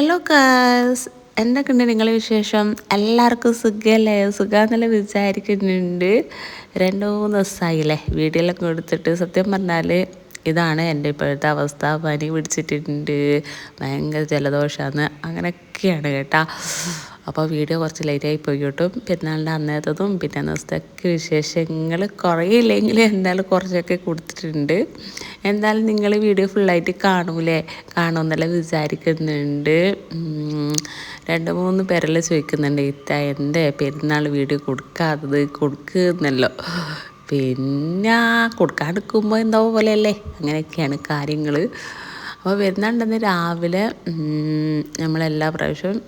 Hello കാസ് എന്തൊക്കെയുണ്ട് നിങ്ങളെ വിശേഷം? എല്ലാവർക്കും സുഖമല്ലേ സുഖമെന്നല്ല വിചാരിക്കുന്നുണ്ട്. രണ്ടു മൂന്ന് ദിവസമായില്ലേ? വീഡിയോയിലും എടുത്തിട്ട് സത്യം പറഞ്ഞാൽ ഇതാണ് എന്റെ ഇപ്പോഴത്തെ അവസ്ഥ. പനി പിടിച്ചിട്ടുണ്ട്. ഭയങ്കര ജലദോഷമാണ് അങ്ങനെയൊക്കെയാണ് കേട്ടോ. അപ്പോൾ വീഡിയോ കുറച്ച് ലേറ്റായി പോയി കിട്ടും പെരുന്നാളിന്റെ അന്നേരത്തതും പിന്നെ ദിവസത്തൊക്കെ വിശേഷങ്ങൾ കുറയില്ലെങ്കിൽ എന്തായാലും കുറച്ചൊക്കെ കൊടുത്തിട്ടുണ്ട്. എന്തായാലും നിങ്ങൾ വീഡിയോ ഫുള്ളായിട്ട് കാണൂലേ കാണുമെന്നല്ല വിചാരിക്കുന്നുണ്ട്. രണ്ട് മൂന്ന് പേരെല്ലാം ചോദിക്കുന്നുണ്ട് ഇത്ത എന്റെ പെരുന്നാൾ വീഡിയോ കൊടുക്കാത്തത്? കൊടുക്കുന്നല്ലോ പിന്നെ കൊടുക്കാണ്ടിരിക്കുമ്പോൾ എന്തോ പോലെയല്ലേ? അങ്ങനെയൊക്കെയാണ് കാര്യങ്ങൾ അപ്പോൾ വരുന്നുണ്ടെന്ന് രാവിലെ നമ്മളെല്ലാ പ്രാവശ്യവും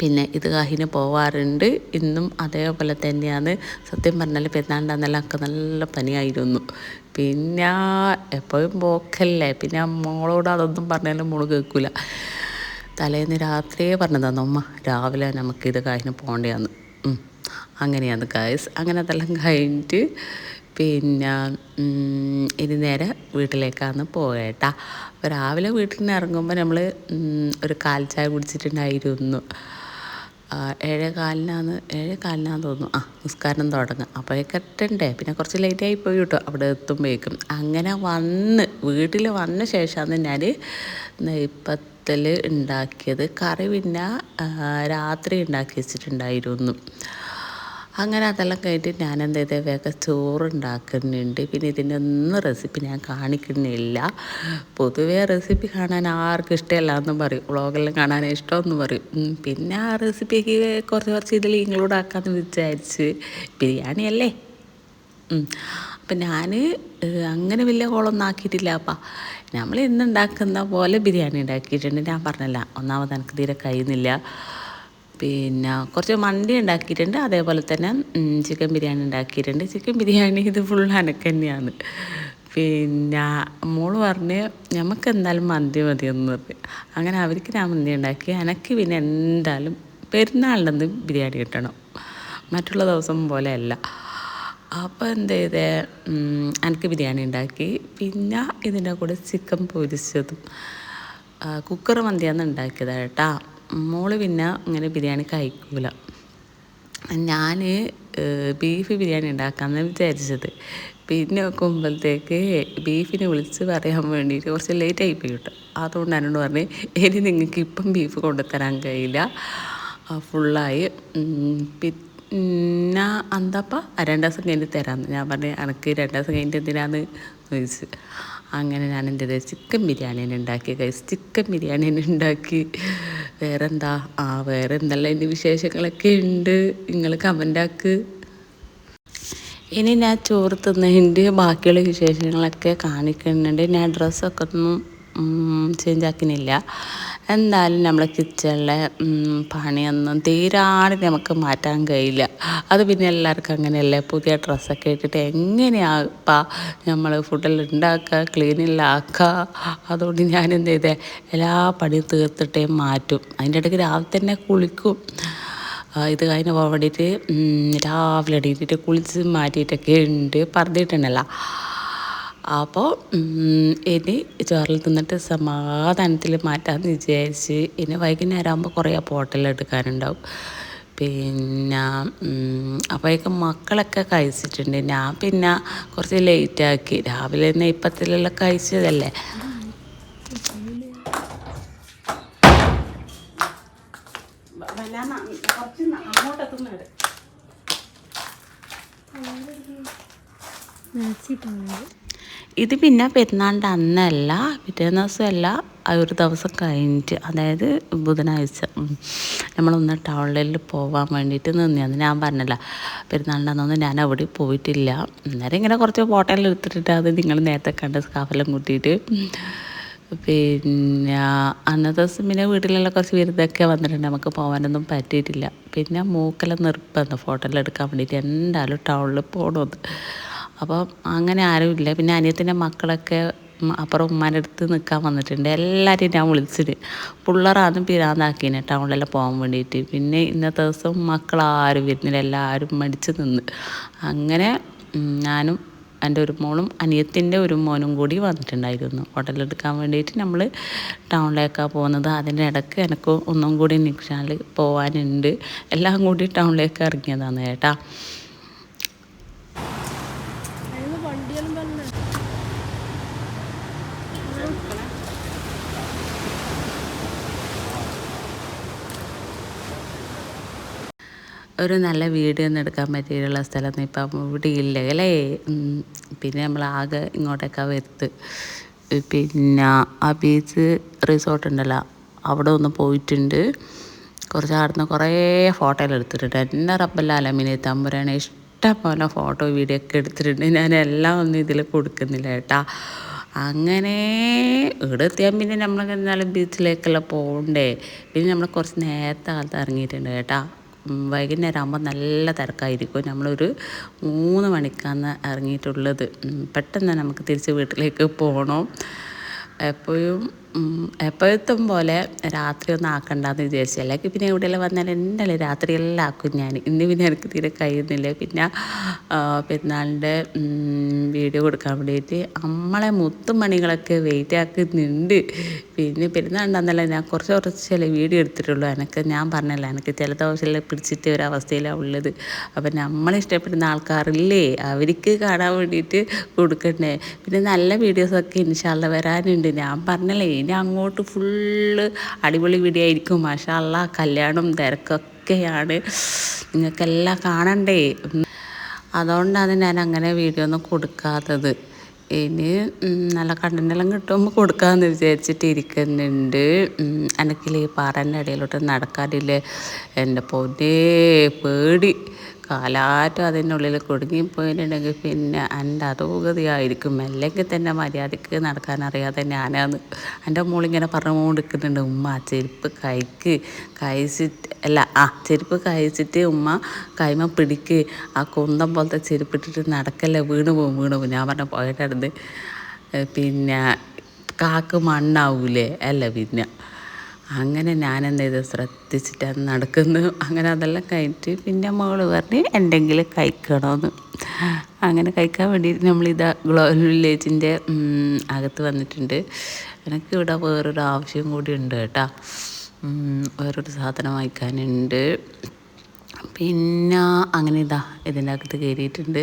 പിന്നെ ഇത് കാഹിന് പോവാറുണ്ട്. ഇന്നും അതേപോലെ തന്നെയാണ്. സത്യം പറഞ്ഞാൽ പെരുന്നാളിന്റെ ഒക്കെ നല്ല പനിയായിരുന്നു. പിന്നെ എപ്പോഴും പോക്കല്ലേ. പിന്നെ മോളോട് അതൊന്നും പറഞ്ഞാലും മോൾ കേൾക്കില്ല തലേന്ന് രാത്രിയേ പറഞ്ഞതാണ് അമ്മ രാവിലെ നമുക്ക് ഇത് കാഹിന് പോകേണ്ടതാണ്. അങ്ങനെയാണ് ഗായസ് അങ്ങനെ അതെല്ലാം കഴിഞ്ഞിട്ട് പിന്നെ ഇനി നേരെ വീട്ടിലേക്കാണ് പോകേട്ടാ രാവിലെ വീട്ടിൽ നിന്ന് ഇറങ്ങുമ്പോൾ നമ്മൾ ഒരു കാൽ ചായ കുടിച്ചിട്ടുണ്ടായിരുന്നു. ഏഴ് കാലിനാന്ന് ഏഴ് കാലിനാന്ന് തോന്നുന്നു. ആ നിസ്കാരം തുടങ്ങുക അപ്പോഴേക്ക് എത്തണ്ടേ പിന്നെ കുറച്ച് ലേറ്റായി പോയി കേട്ടോ. അവിടെ എത്തുമ്പോഴേക്കും. അങ്ങനെ വന്ന് വീട്ടിൽ വന്ന ശേഷമാണ് ഞാൻ നെയ്പ്പത്തൽ ഉണ്ടാക്കിയത്. കറി പിന്നെ രാത്രി ഉണ്ടാക്കി വെച്ചിട്ടുണ്ടായിരുന്നു. അങ്ങനെ അതെല്ലാം കഴിഞ്ഞിട്ട് ഞാൻ എന്ത് ചെയ്തേ വേഗം ചോറ് ഉണ്ടാക്കുന്നുണ്ട് പിന്നെ ഇതിന്റെ ഒന്നും റെസിപ്പി ഞാൻ കാണിക്കുന്നില്ല. പൊതുവേ റെസിപ്പി കാണാൻ ആർക്കും ഇഷ്ടമല്ല എന്നും പറയും. വ്ളോഗെല്ലാം കാണാൻ ഇഷ്ടമെന്ന് പറയും. പിന്നെ ആ റെസിപ്പിക്ക് കുറച്ച് കുറച്ച് ഇതിൽ ഇൻക്ലൂഡ് ആക്കാമെന്ന് വിചാരിച്ച് ബിരിയാണി അല്ലേ അപ്പം ഞാൻ അങ്ങനെ വലിയ കോളൊന്നും ആക്കിയിട്ടില്ല. അപ്പാ നമ്മൾ ഇന്ന് ഉണ്ടാക്കുന്ന പോലെ ബിരിയാണി ഉണ്ടാക്കിയിട്ടുണ്ട്. ഞാൻ പറഞ്ഞല്ല ഒന്നാമത് എനിക്ക് തീരെ കഴിയുന്നില്ല. പിന്നെ കുറച്ച് മന്തി ഉണ്ടാക്കിയിട്ടുണ്ട്. അതേപോലെ തന്നെ ചിക്കൻ ബിരിയാണി ഉണ്ടാക്കിയിട്ടുണ്ട്. ചിക്കൻ ബിരിയാണി ഇത് ഫുൾ അനക്ക് തന്നെയാണ്. പിന്നെ മോൾ പറഞ്ഞ് നമുക്ക് എന്തായാലും മന്തി മതി എന്ന് പറഞ്ഞു. അങ്ങനെ അവർക്ക് ഞാൻ മന്തി ഉണ്ടാക്കി. അനക്ക് പിന്നെ എന്തായാലും പെരുന്നാളിന്റെ ബിരിയാണി കിട്ടണം. മറ്റുള്ള ദിവസം പോലെയല്ല അപ്പോൾ എന്ത് ചെയ്തേ? എനിക്ക് ബിരിയാണി ഉണ്ടാക്കി. പിന്നെ ഇതിന്റെ കൂടെ ചിക്കൻ പൊരിച്ചതും കുക്കർ മന്തിയാണ് ഉണ്ടാക്കിയത് കേട്ടോ. മോൾ പിന്നെ ഇങ്ങനെ ബിരിയാണി കഴിക്കൂല. ഞാൻ ബീഫ് ബിരിയാണി ഉണ്ടാക്കാമെന്ന് വിചാരിച്ചത്. പിന്നെ നോക്കുമ്പോഴത്തേക്ക് ബീഫിനെ വിളിച്ച് പറയാൻ വേണ്ടിയിട്ട് കുറച്ച് ലേറ്റ് ആയി പോയി കേട്ടോ. അതുകൊണ്ട് എന്നോട് പറഞ്ഞ് ഇനി നിങ്ങൾക്ക് ഇപ്പം ബീഫ് കൊണ്ടുതരാൻ കഴിയില്ല. ഫുള്ളായി പിന്നെ എന്താപ്പ? രണ്ട് ദിവസം കഴിഞ്ഞ് തരാമെന്ന് ഞാൻ പറഞ്ഞു എനിക്ക് രണ്ട് ദിവസം കഴിഞ്ഞിട്ട് എന്തിനാന്ന് ചോദിച്ചു അങ്ങനെ ഞാൻ ചെയ്തത് ചിക്കൻ ബിരിയാണി തന്നെ ഉണ്ടാക്കി കഴിച്ച് ചിക്കൻ ബിരിയാണി തന്നെ ഉണ്ടാക്കി. വേറെന്താ? ആ വേറെ എന്തെല്ലാം എന്റെ വിശേഷങ്ങളൊക്കെ ഉണ്ട്? നിങ്ങൾ കമന്റാക്ക് ഇനി ഞാൻ ചോറ് തിന്നതിന്റെ ബാക്കിയുള്ള വിശേഷങ്ങളൊക്കെ കാണിക്കുന്നുണ്ട്. ഞാൻ ഡ്രസ്സൊക്കെ ഒന്നും ചേഞ്ച് ആക്കുന്നില്ല എന്തായാലും നമ്മളെ കിച്ചണിലെ പണിയൊന്നും തീരാണ്ട് നമുക്ക് മാറ്റാൻ കഴിയില്ല. അത് പിന്നെ എല്ലാവർക്കും അങ്ങനെയല്ലേ? പുതിയ ഡ്രസ്സൊക്കെ ഇട്ടിട്ട് എങ്ങനെയാപ്പാ നമ്മൾ ഫുഡെല്ലാം ഉണ്ടാക്കുക ക്ലീനിലാക്കുക അതുകൊണ്ട് ഞാൻ എന്ത് ചെയ്തേ എല്ലാ പണിയും തീർത്തിട്ടേ മാറ്റും. അതിന്റെ ഇടയ്ക്ക് രാവിലെ തന്നെ കുളിക്കും. ഇത് കഴിഞ്ഞ് പോകാൻ വേണ്ടിയിട്ട് രാവിലെ എണീറ്റിട്ട് കുളിച്ച് മാറ്റിയിട്ടൊക്കെ ഉണ്ട്. പറഞ്ഞിട്ടുണ്ടല്ലോ. അപ്പോൾ ഇനി ചോറിൽ തിന്നിട്ട് സമാധാനത്തിൽ മാറ്റാമെന്ന് വിചാരിച്ച് ഇനി വൈകുന്നേരം ആകുമ്പോൾ കുറേ പോട്ടെല്ലാം എടുക്കാനുണ്ടാവും പിന്നെ അപ്പോഴേക്കും മക്കളൊക്കെ കഴിച്ചിട്ടുണ്ട്. ഞാൻ പിന്നെ കുറച്ച് ലേറ്റാക്കി. രാവിലെ നെയ്പ്പത്തിലെല്ലാം കഴിച്ചതല്ലേ. അങ്ങോട്ടെത്തുന്നത് ഇത് പിന്നെ പെരുന്നാളിന്റെ അന്നല്ല പിറ്റേന്ന് ദിവസമല്ല ഒരു ദിവസം കഴിഞ്ഞിട്ട് അതായത് ബുധനാഴ്ച നമ്മളൊന്ന് ടൗണിൽ പോകാൻ വേണ്ടിയിട്ട് നിന്നെയാണ് ഞാൻ പറഞ്ഞില്ല പെരുന്നാളിന്റെ അന്നൊന്നും ഞാൻ അവിടെ പോയിട്ടില്ല. അന്നേരം ഇങ്ങനെ കുറച്ച് ഫോട്ടോയിൽ എടുത്തിട്ട് അത് നിങ്ങൾ നേരത്തെ കണ്ട സ്കാഫെല്ലാം കൂട്ടിയിട്ട്. പിന്നെ അന്നത്തെ ദിവസം പിന്നെ വീട്ടിലെല്ലാം കുറച്ച് വിരുദ്ധമൊക്കെ വന്നിട്ടുണ്ട് നമുക്ക് പോകാനൊന്നും പറ്റിയിട്ടില്ല. പിന്നെ മൂക്കെല്ലാം നിർബന്ധം ഫോട്ടോ എല്ലാം എടുക്കാൻ വേണ്ടിയിട്ട് എന്തായാലും ടൗണിൽ പോകണമെന്ന് അപ്പോൾ അങ്ങനെ ആരുമില്ല. പിന്നെ അനിയത്തിന്റെ മക്കളൊക്കെ അപ്പുറം ഉമ്മാന്റെ അടുത്ത് നിൽക്കാൻ വന്നിട്ടുണ്ട്. എല്ലാവരെയും ഞാൻ വിളിച്ചിട്ട് പിള്ളേറാന്നും പിരാന്താക്കിനെ ടൗണിലെല്ലാം പോകാൻ വേണ്ടിയിട്ട്. പിന്നെ ഇന്നത്തെ ദിവസം മക്കളാരും വരുന്നില്ല. എല്ലാവരും മടിച്ച് നിന്ന്. അങ്ങനെ ഞാനും എന്റെ ഒരു മോളും അനിയത്തിന്റെ ഒരു മോനും കൂടി വന്നിട്ടുണ്ടായിരുന്നു. ഹോട്ടലെടുക്കാൻ വേണ്ടിയിട്ട് നമ്മൾ ടൗണിലേക്കാണ് പോകുന്നത്. അതിന്റെ ഇടയ്ക്ക് എനിക്ക് ഒന്നും കൂടി നിക്ഷാനിൽ പോകാനുണ്ട് എല്ലാം കൂടി ടൗണിലേക്ക് ഇറങ്ങിയതാണ് ചേട്ടാ ഒരു നല്ല വീഡിയോ ഒന്നും എടുക്കാൻ പറ്റിയിട്ടുള്ള സ്ഥലമൊന്നും ഇപ്പം ഇവിടെ ഇല്ല അല്ലേ? പിന്നെ നമ്മൾ ആകെ ഇങ്ങോട്ടൊക്കെ വരുത്ത്. പിന്നെ ആ ബീച്ച് റിസോർട്ട് ഉണ്ടല്ലോ അവിടെ ഒന്ന് പോയിട്ടുണ്ട്. കുറച്ച് അവിടുന്ന് കുറേ ഫോട്ടോയിൽ എടുത്തിട്ടുണ്ട്. എന്നെ റബ്ബല്ലാലമിനെ തമ്പുരാനെ ഇഷ്ടം പോലെ ഫോട്ടോ വീഡിയോ ഒക്കെ എടുത്തിട്ടുണ്ട്. ഞാൻ എല്ലാം ഒന്നും ഇതിൽ കൊടുക്കുന്നില്ല കേട്ടാ. അങ്ങനെ ഇവിടെ എത്തിയാൽ പിന്നെ നമ്മൾ എന്നാലും ബീച്ചിലേക്കെല്ലാം പോകണ്ടേ. പിന്നെ നമ്മൾ കുറച്ച് നേരത്തെ കാലത്ത് ഇറങ്ങിയിട്ടുണ്ട് കേട്ടാ. വൈകുന്നേരം ആകുമ്പോൾ നല്ല തിരക്കായിരിക്കും. നമ്മളൊരു മൂന്ന് മണിക്കാണ് ഇറങ്ങിയിട്ടുള്ളത്. പെട്ടെന്ന് നമുക്ക് തിരിച്ച് വീട്ടിലേക്ക് പോകണം. എപ്പോഴും എപ്പോഴത്തും പോലെ രാത്രി ഒന്നും ആക്കണ്ടെന്ന് വിചാരിച്ചു. അല്ലെങ്കിൽ പിന്നെ എവിടെയെല്ലാം വന്നാൽ എന്തായാലും രാത്രിയെല്ലാം ആക്കും ഞാൻ. ഇന്ന് പിന്നെ എനിക്ക് തീരെ കഴിയുന്നില്ല. പിന്നെ പെരുന്നാളിന്റെ വീഡിയോ കൊടുക്കാൻ വേണ്ടിയിട്ട് നമ്മളെ മുത്തുമണികളൊക്കെ വെയിറ്റ് ആക്കുന്നുണ്ട്. പിന്നെ പെരുന്നാളുണ്ടെന്നല്ല ഞാൻ കുറച്ച് കുറച്ചല്ലേ വീഡിയോ എടുത്തിട്ടുള്ളൂ. എനിക്ക് ഞാൻ പറഞ്ഞല്ലോ എനിക്ക് ചില ദിവസമെല്ലാം പിടിച്ചിട്ട് ഒരവസ്ഥയിലാണ് ഉള്ളത്. അപ്പം നമ്മളെ ഇഷ്ടപ്പെടുന്ന ആൾക്കാരില്ലേ അവർക്ക് കാണാൻ വേണ്ടിയിട്ട് കൊടുക്കണ്ടേ. പിന്നെ നല്ല വീഡിയോസൊക്കെ ഇൻഷാല്ല വരാനുണ്ട്. ഞാൻ പറഞ്ഞല്ലേ ഇനി അങ്ങോട്ട് ഫുള്ള് അടിപൊളി വീഡിയോ ആയിരിക്കും. മാഷാല്ല കല്യാണം തിരക്കൊക്കെയാണ്. നിങ്ങൾക്കെല്ലാം കാണണ്ടേ? അതുകൊണ്ടാണ് ഞാൻ അങ്ങനെ വീഡിയോ ഒന്നും കൊടുക്കാത്തത്. ഇനി നല്ല കണ്ടന്റെല്ലാം കിട്ടുമ്പോൾ കൊടുക്കാമെന്ന് വിചാരിച്ചിട്ട് ഇരിക്കുന്നുണ്ട്. എനിക്കില്ല ഈ പാറന്റെ ഇടയിലോട്ട് നടക്കാനില്ലേ? എന്റെ പൊന്നേ പേടി. കാലാറ്റും അതിന്റെ ഉള്ളിൽ കുടുങ്ങിപ്പോയിട്ടുണ്ടെങ്കിൽ പിന്നെ എന്റെ അധോഗതിയായിരിക്കും. അല്ലെങ്കിൽ തന്നെ മര്യാദയ്ക്ക് നടക്കാൻ അറിയാതെ ഞാനാന്ന് എന്റെ മോളിങ്ങനെ പറഞ്ഞുകൊണ്ടിരിക്കുന്നുണ്ട്. ഉമ്മ ചെരുപ്പ് കൈക്ക് കഴിച്ചിട്ട് അല്ല ആ ചെരുപ്പ് കഴിച്ചിട്ട് ഉമ്മ കൈമ പിടിക്ക്. ആ കുന്തം പോലത്തെ ചെരുപ്പ് ഇട്ടിട്ട് നടക്കല്ലേ? വീണ് പോകും വീണ് പോകും ഞാൻ പറഞ്ഞ പോയിട്ടടുത്ത് പിന്നെ കാക്ക് മണ്ണാവൂലേ? അല്ല പിന്നെ അങ്ങനെ ഞാനെന്ത് ചെയ്തു? ചെയ്തു ശ്രദ്ധിച്ചിട്ടാണ് നടക്കുന്നു. അങ്ങനെ അതെല്ലാം കഴിഞ്ഞിട്ട് പിന്നെ മകൾ പറഞ്ഞ് എന്തെങ്കിലും കഴിക്കണമെന്ന് അങ്ങനെ കഴിക്കാൻ വേണ്ടി നമ്മളിതാ ഗ്ലോബൽ വില്ലേജിന്റെ അകത്ത് വന്നിട്ടുണ്ട്. എനിക്ക് ഇവിടെ വേറൊരു ആവശ്യം കൂടി ഉണ്ട് കേട്ടോ. വേറൊരു സാധനം വാങ്ങിക്കാനുണ്ട്. പിന്നെ അങ്ങനെ ഇതാ ഇതിന്റെ അകത്ത് കയറിയിട്ടുണ്ട്.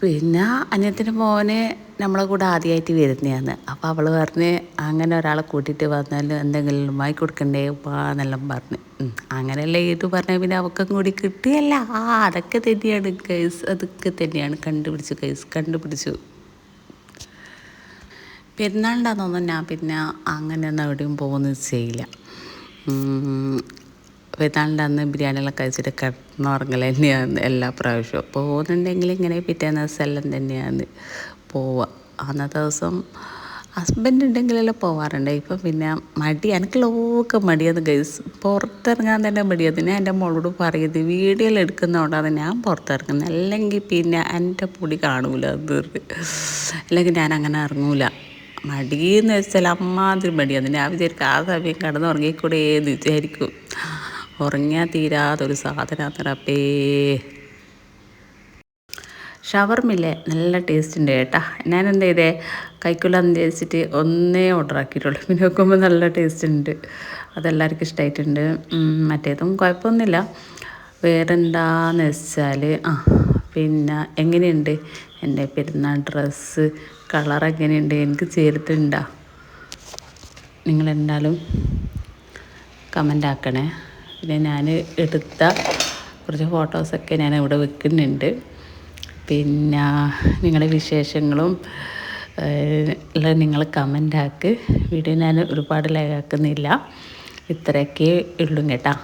പിന്നെ അനിയത്തിന്റെ മോനെ നമ്മളെ കൂടെ ആദ്യമായിട്ട് വരുന്നതാണ് അപ്പോൾ അവൾ പറഞ്ഞ് അങ്ങനെ ഒരാളെ കൂട്ടിയിട്ട് വന്നാൽ എന്തെങ്കിലും വായി കൊടുക്കണ്ടേ? ഉപ്പാന്നെല്ലാം പറഞ്ഞ്. അങ്ങനെയല്ലേ ഇത് പറഞ്ഞ പിന്നെ അവക്കും കൂടി കിട്ടിയല്ല. ആ അതൊക്കെ തന്നെയാണ് കേസ് അതൊക്കെ തന്നെയാണ് കണ്ടുപിടിച്ചു കേസ് കണ്ടുപിടിച്ചു. പെരുന്നാളിന്റെ ഞാൻ പിന്നെ അങ്ങനെ ഒന്നും എവിടെയും പോകുന്നത് ചെയ്യില്ല. പെരുന്നാളിന്റെ അന്ന് ബിരിയാണികളൊക്കെ കഴിച്ചിട്ട് കിടന്നുറങ്ങൽ തന്നെയാണ് എല്ലാ പ്രാവശ്യവും. പോകുന്നുണ്ടെങ്കിൽ ഇങ്ങനെ പിറ്റേന്ന് ദിവസം തന്നെയാണ് പോവുക. അന്നത്തെ ദിവസം ഹസ്ബൻഡ് ഉണ്ടെങ്കിലെല്ലാം പോവാറുണ്ട്. ഇപ്പം പിന്നെ മടി എനിക്കുള്ളതൊക്കെ മടിയാണ് ഗൈസ് പുറത്തിറങ്ങാൻ തന്നെ മടിയാണ്. ഞാൻ എന്റെ മോളോട് പറയുന്നത് വീഡിയോയിൽ എടുക്കുന്നതുകൊണ്ടാണ് ഞാൻ പുറത്തിറങ്ങുന്നത്. അല്ലെങ്കിൽ പിന്നെ എന്റെ പൊടി കാണൂല അത് അല്ലെങ്കിൽ ഞാൻ അങ്ങനെ ഇറങ്ങൂല. മടിയെന്ന് വെച്ചാൽ അമ്മാതിരി മടിയാണ്. ഞാൻ വിചാരിക്കും ആ സമയം കടന്നുറങ്ങിക്കൂടെ എന്ന് വിചാരിക്കും. ഉറങ്ങിയാൽ തീരാതൊരു സാധനം റബ്ബേ ഷവർമില്ലേ? നല്ല ടേസ്റ്റ് ഉണ്ട് കേട്ടാ. ഞാൻ എന്ത് ചെയ്തേ കൈക്കുള്ളതെന്ന് വിചാരിച്ചിട്ട് ഒന്നേ ഓർഡർ ആക്കിയിട്ടുള്ളൂ. പിന്നെ നോക്കുമ്പോൾ നല്ല ടേസ്റ്റ് ഉണ്ട്. അതെല്ലാവർക്കും ഇഷ്ടമായിട്ടുണ്ട് മറ്റേതും കുഴപ്പമൊന്നുമില്ല. വേറെന്താന്ന് വെച്ചാൽ ആ പിന്നെ എങ്ങനെയുണ്ട്? എന്റെ പെരുന്നാൾ ഡ്രസ്സ് കളർ എങ്ങനെയുണ്ട്? എനിക്ക് ചേർത്തുണ്ടോ നിങ്ങളെന്തായാലും കമന്റ് ആക്കണേ. പിന്നെ ഞാൻ എടുത്ത കുറച്ച് ഫോട്ടോസൊക്കെ ഞാൻ ഇവിടെ വെക്കുന്നുണ്ട്. പിന്നെ നിങ്ങളുടെ വിശേഷങ്ങളും എല്ലാം നിങ്ങൾ കമന്റാക്ക് വീഡിയോ ഞാൻ ഒരുപാട് ലൈക്കാക്കുന്നില്ല ഇത്രയൊക്കെ ഉള്ളൂ കേട്ടോ.